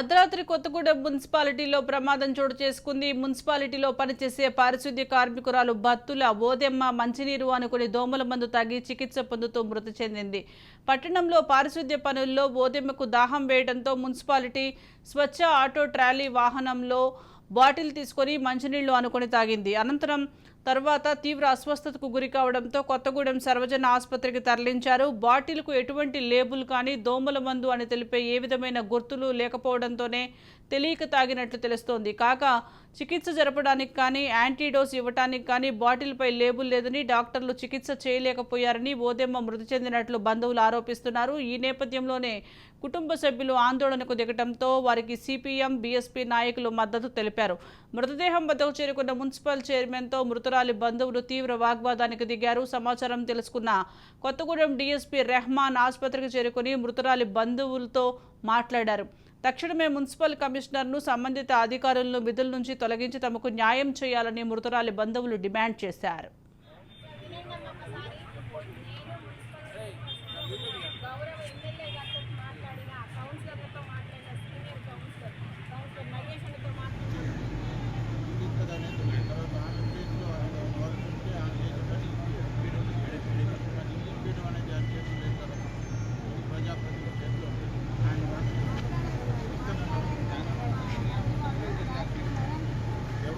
అర్ధరాత్రి కొత్తగూడెం మున్సిపాలిటీలో ప్రమాదం చోటు చేసుకుంది. మున్సిపాలిటీలో పనిచేసే పారిశుద్ధ్య కార్మికురాలు బత్తుల ఓదెమ్మ మంచినీరు అనుకుని దోమల మందు తాగి చికిత్స పొందుతూ మృతి చెందింది. పట్టణంలో పారిశుద్ధ్య పనుల్లో ఓదెమ్మకు దాహం వేయడంతో మున్సిపాలిటీ స్వచ్ఛ ఆటో ట్రాలీ వాహనంలో బాటిల్ తీసుకొని మంచినీళ్ళు అనుకుని తాగింది. అనంతరం తర్వాత తీవ్ర అస్వస్థతకు గురి కావడంతో కొత్తగూడెం సర్వజన ఆసుపత్రికి తరలించారు. బాటిల్కు ఎటువంటి లేబుల్ కానీ దోమల మందు అని తెలిపే ఏ విధమైన గుర్తులు లేకపోవడంతోనే తెలియక తాగినట్లు తెలుస్తోంది. కాక చికిత్స జరపడానికి కానీ యాంటీడోస్ ఇవ్వడానికి కానీ బాటిల్పై లేబుల్ లేదని డాక్టర్లు చికిత్స చేయలేకపోయారని ఓదెమ్మ మృతి చెందినట్లు బంధువులు ఆరోపిస్తున్నారు. ఈ నేపథ్యంలోనే కుటుంబ సభ్యులు ఆందోళనకు దిగటంతో వారికి సిపిఎం బీఎస్పీ నాయకులు మద్దతు తెలిపారు. మృతదేహం వద్దకు చేరుకున్న మున్సిపల్ చైర్మన్తో మృతురాలి బంధువులు తీవ్ర వాగ్వాదానికి దిగారు. సమాచారం తెలుసుకున్న కొత్తగూడెం డీఎస్పీ రెహమాన్ ఆసుపత్రికి చేరుకుని మృతురాలి బంధువులతో మాట్లాడారు. తక్షణమే మున్సిపల్ కమిషనర్ను సంబంధిత అధికారులను విధుల నుంచి తొలగించి తమకు న్యాయం చేయాలని మృతురాలి బంధువులు డిమాండ్ చేశారు.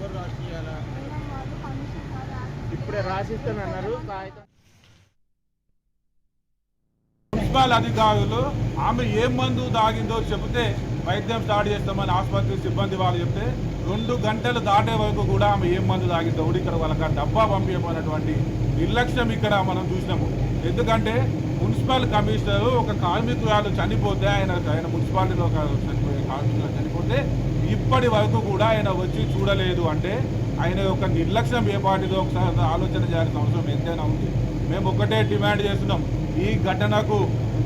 ఎవరు రాసియాలా ఇప్పుడే రాసిస్తానన్నారు మున్సిపల్ అధికారులు ఆమె ఏం మందు తాగిందో చెబితే వైద్యం స్టార్ట్ చేస్తామని ఆసుపత్రి సిబ్బంది వాళ్ళు చెప్తే రెండు గంటలు దాటే వరకు కూడా ఆమె ఏం మందు తాగిందో కూడా ఇక్కడ వాళ్ళకి డబ్బా పంపించబోయినటువంటి నిర్లక్ష్యం ఇక్కడ మనం చూసినాము. ఎందుకంటే మున్సిపల్ కమిషనర్ ఒక కార్మికురాలు చనిపోతే ఆయన ఆయన మున్సిపాలిటీలో ఒక చనిపోయే కార్మికులు చనిపోతే ఇప్పటి వరకు కూడా ఆయన వచ్చి చూడలేదు అంటే ఆయన యొక్క నిర్లక్ష్యం ఏ పార్టీదో ఒకసారి ఆలోచన చేయాల్సిన అవసరం ఎంతైనా ఉంది. మేము ఒకటే డిమాండ్ చేస్తున్నాం. ఈ ఘటనకు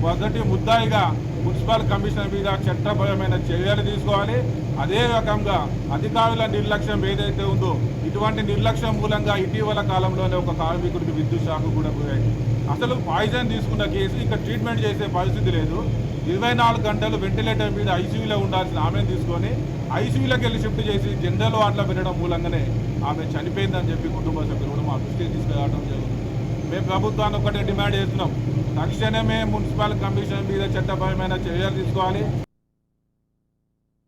మొదటి ముద్దాయిగా మున్సిపల్ కమిషనర్ మీద చట్టపరమైన చర్యలు తీసుకోవాలి. అదే రకంగా అధికారుల నిర్లక్ష్యం ఏదైతే ఉందో ఇటువంటి నిర్లక్ష్యం మూలంగా ఇటీవల కాలంలోనే ఒక కార్మికుడికి విద్యుత్ శాఖ కూడా గురైంది అసలు పాయిజన్ తీసుకున్న కేసు ఇక్కడ ట్రీట్మెంట్ చేసే పరిస్థితి లేదు. ఇరవై నాలుగు గంటలు వెంటిలేటర్ మీద ఐసీయూలో ఉండాల్సిన ఆమెను తీసుకొని ఐసీయూలోకి వెళ్ళి షిఫ్ట్ చేసి జనరల్ వార్డులో పెట్టడం మూలంగానే ఆమె చనిపోయిందని చెప్పి కుటుంబ సభ్యులు కూడా మా దృష్టికి తీసుకురావడం జరుగుతుంది. మేము ప్రభుత్వాన్ని ఒకటే డిమాండ్ చేస్తున్నాం. తక్షణమే మున్సిపల్ కమిషన్ మీద చట్టపరమైన చర్యలు తీసుకోవాలి.